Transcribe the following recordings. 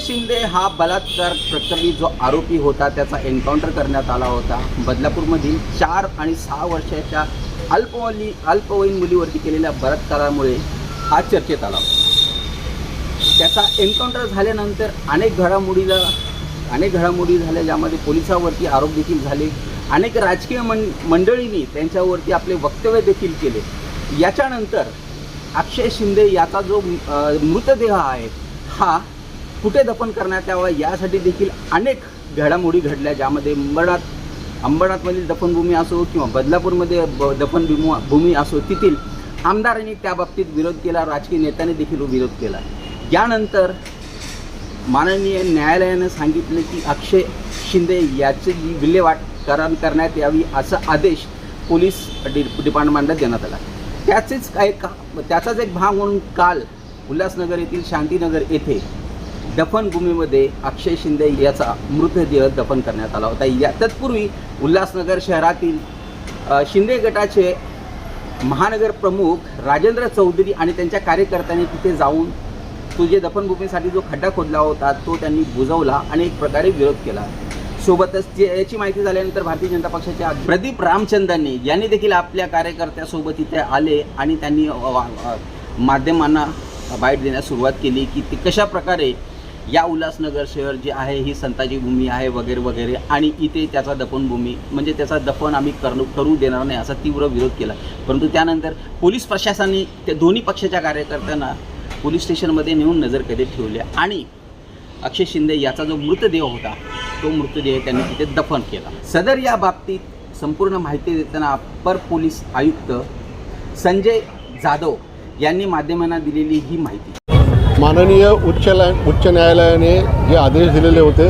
शिंदे हा बलात्कार प्रकरणी जो आरोपी होता त्याचा एन्काउंटर करण्यात आला होता. बदलापूरमधील चार आणि सहा वर्षाच्या अल्पवली अल्पवयीन मुलीवरती केलेल्या बलात्कारामुळे हा चर्चेत आला. त्याचा एन्काउंटर झाल्यानंतर अनेक घडामोडीला अनेक घडामोडी झाल्या ज्यामध्ये पोलिसावरती आरोप देखील झाले. अनेक राजकीय मं मंडळींनी त्यांच्यावरती आपले वक्तव्य देखील केले. याच्यानंतर अक्षय शिंदे याचा जो मृतदेह आहे हा कुठे दफन करण्यात यावं यासाठी देखील अनेक घडामोडी घडल्या ज्यामध्ये अंबरनाथ अंबरनाथमधील दफनभूमी असो किंवा बदलापूरमध्ये ब दफनभूमी भूमी असो तेथील आमदारांनी त्या बाबतीत विरोध केला राजकीय नेत्यांनी देखील विरोध केला. यानंतर माननीय न्यायालयानं सांगितलं की अक्षय शिंदे याची जी विल्हेवाट करण करण्यात यावी असा आदेश पोलीस डि डिपार्टमेंटला देण्यात आला. त्याचेच काय का त्याचाच एक भाग म्हणून काल उल्हासनगर येथील शांतीनगर येथे दफनभूमीमध्ये अक्षय शिंदे याचा मृतदेह दफन करण्यात आला होता. या तत्पूर्वी उल्हासनगर शहरातील शिंदे गटाचे महानगर प्रमुख राजेंद्र चौधरी आणि त्यांच्या कार्यकर्त्यांनी तिथे जाऊन तो जे दफनभूमीसाठी जो खड्डा खोदला होता तो त्यांनी बुजवला आणि एक प्रकारे विरोध केला. सोबतच जे याची माहिती झाल्यानंतर भारतीय जनता पक्षाचे प्रदीप रामचंद्रांनी यांनी देखील आपल्या कार्यकर्त्यासोबत इथे आले आणि त्यांनी माध्यमांना बाईट देण्यास सुरुवात केली की ते कशा प्रकारे या उल्हासनगर शहर जे आहे ही संताची भूमी आहे वगैरे वगैरे आणि इथे त्याचा दफनभूमी म्हणजे त्याचा दफन आम्ही करू करू देणार नाही असा तीव्र विरोध केला. परंतु त्यानंतर पोलीस प्रशासनाने त्या दोन्ही पक्षाच्या कार्यकर्त्यांना पोलीस स्टेशनमध्ये नेऊन नजरकैदेत ठेवले. आणि अक्षय शिंदे याचा जो मृतदेह होता तो मृतदेह त्यांनी तिथे दफन केला. सदर या बाबतीत संपूर्ण माहिती देताना अप्पर पोलीस आयुक्त संजय जाधव यांनी माध्यमांना दिलेली ही माहिती. माननीय उच्च उच्च न्यायालयाने जे आदेश दिलेले होते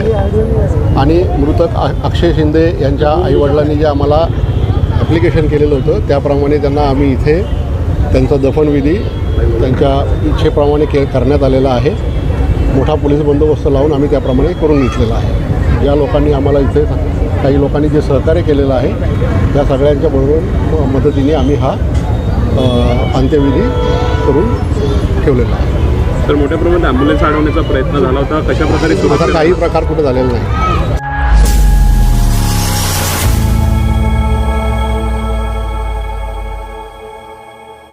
आणि मृतक अक्षय शिंदे यांच्या आईवडिलांनी जे आम्हाला ॲप्लिकेशन केलेलं होतं त्याप्रमाणे त्यांना आम्ही इथे त्यांचा दफनविधी त्यांच्या इच्छेप्रमाणे के करण्यात आलेला आहे. मोठा पोलीस बंदोबस्त लावून आम्ही त्याप्रमाणे करून घेतलेला आहे. ज्या लोकांनी आम्हाला इथे काही लोकांनी जे सहकार्य केलेलं आहे त्या सगळ्यांच्या बरोबर मदतीने आम्ही हा अंत्यविधी करून ठेवलेला आहे. तर मोठ्या प्रमाणात ॲम्ब्युलन्स अडवण्याचा प्रयत्न झाला होता. कशा प्रकारे असा काही प्रकार कुठे झालेला नाही.